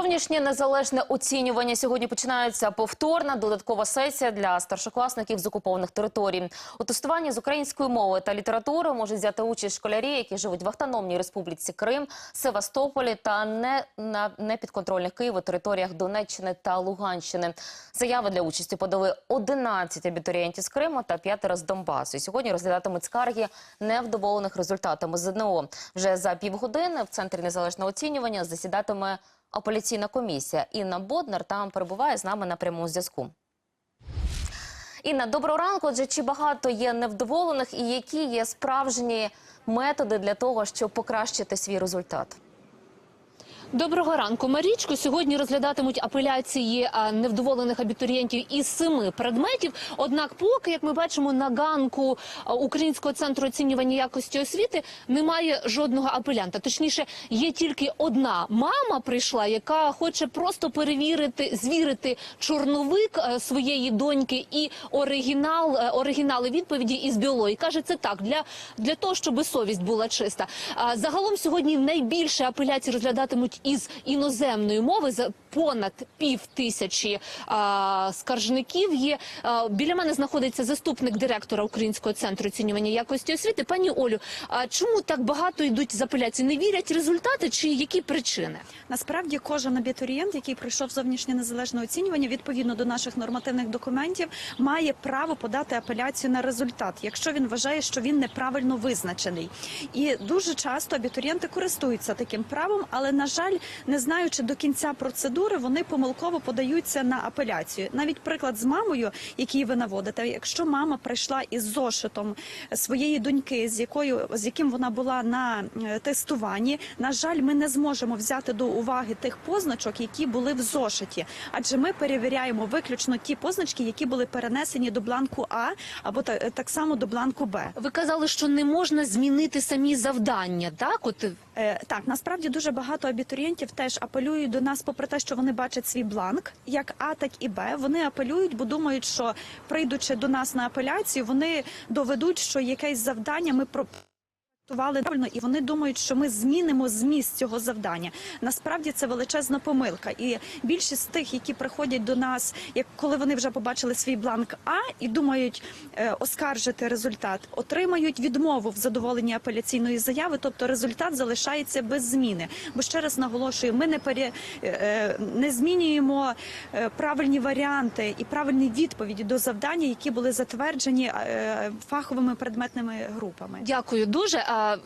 Зовнішнє незалежне оцінювання сьогодні починається повторна додаткова сесія для старшокласників з окупованих територій. У тестуванні з української мови та літератури можуть взяти участь школярі, які живуть в Автономній Республіці Крим, Севастополі та не на непідконтрольних Києву територіях Донеччини та Луганщини. Заяви для участі подали 11 абітурієнтів з Криму та п'ятеро з Донбасу. Сьогодні розглядатимуть скарги невдоволених результатами ЗНО. Вже за півгодини в центрі незалежного оцінювання засідатиме апеляційна комісія. Інна Боднар там перебуває з нами на прямому зв'язку. Інна, доброго ранку. Отже, чи багато є невдоволених і які є справжні методи для того, щоб покращити свій результат? Доброго ранку, Марічко. Сьогодні розглядатимуть апеляції невдоволених абітурієнтів із семи предметів. Однак, поки як ми бачимо на ганку Українського центру оцінювання якості освіти, немає жодного апелянта. Точніше, є тільки одна мама прийшла, яка хоче просто перевірити, звірити чорновик е, своєї доньки і оригінал, е, оригінали відповіді із біології. каже, це так для, для того, щоб совість була чиста. Загалом сьогодні найбільше апеляцій розглядатимуть із іноземної мови за понад пів тисячі а, скаржників. Є а, біля мене знаходиться заступник директора Українського центру оцінювання якості освіти. Пані Олю, а чому так багато йдуть з апеляцій? Не вірять результати чи які причини? Насправді кожен абітурієнт, який пройшов зовнішнє незалежне оцінювання, відповідно до наших нормативних документів, має право подати апеляцію на результат, якщо він вважає, що він неправильно визначений. І дуже часто абітурієнти користуються таким правом, але на жаль, не знаючи до кінця процедури, вони помилково подаються на апеляцію. Навіть приклад з мамою, який ви наводите, якщо мама прийшла із зошитом своєї доньки, з якою з яким вона була на е, тестуванні, на жаль, ми не зможемо взяти до уваги тих позначок, які були в зошиті, адже ми перевіряємо виключно ті позначки, які були перенесені до бланку А або та- так само до бланку Б. Ви казали, що не можна змінити самі завдання, так? От Е, Так, насправді дуже багато абітурієнтів теж апелюють до нас, попри те, що вони бачать свій бланк, як А, так і Б. Вони апелюють, бо думають, що прийдучи до нас на апеляцію, вони доведуть, що якесь завдання ми про. Тували правильно, і вони думають, що ми змінимо зміст цього завдання. Насправді це величезна помилка. І більшість тих, які приходять до нас, як коли вони вже побачили свій бланк А і думають е, оскаржити результат, отримають відмову в задоволенні апеляційної заяви, тобто результат залишається без зміни. Бо ще раз наголошую, ми не пере, е, не змінюємо е, правильні варіанти і правильні відповіді до завдання, які були затверджені е, фаховими предметними групами. Дякую дуже.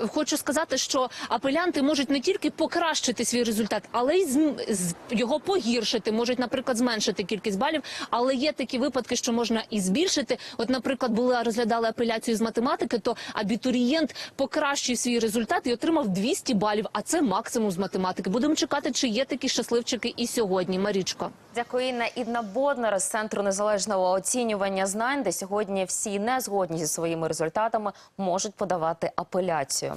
Хочу сказати, що апелянти можуть не тільки покращити свій результат, але й з- його погіршити. Можуть, наприклад, зменшити кількість балів. Але є такі випадки, що можна і збільшити. От, наприклад, була розглядала апеляцію з математики, то абітурієнт покращив свій результат і отримав 200 балів. А це максимум з математики. Будемо чекати, чи є такі щасливчики і сьогодні. Марічко. Дякую, Інна. Інна Боднер з центру незалежного оцінювання знань, де сьогодні всі не згодні зі своїми результатами можуть подавати апеляцію.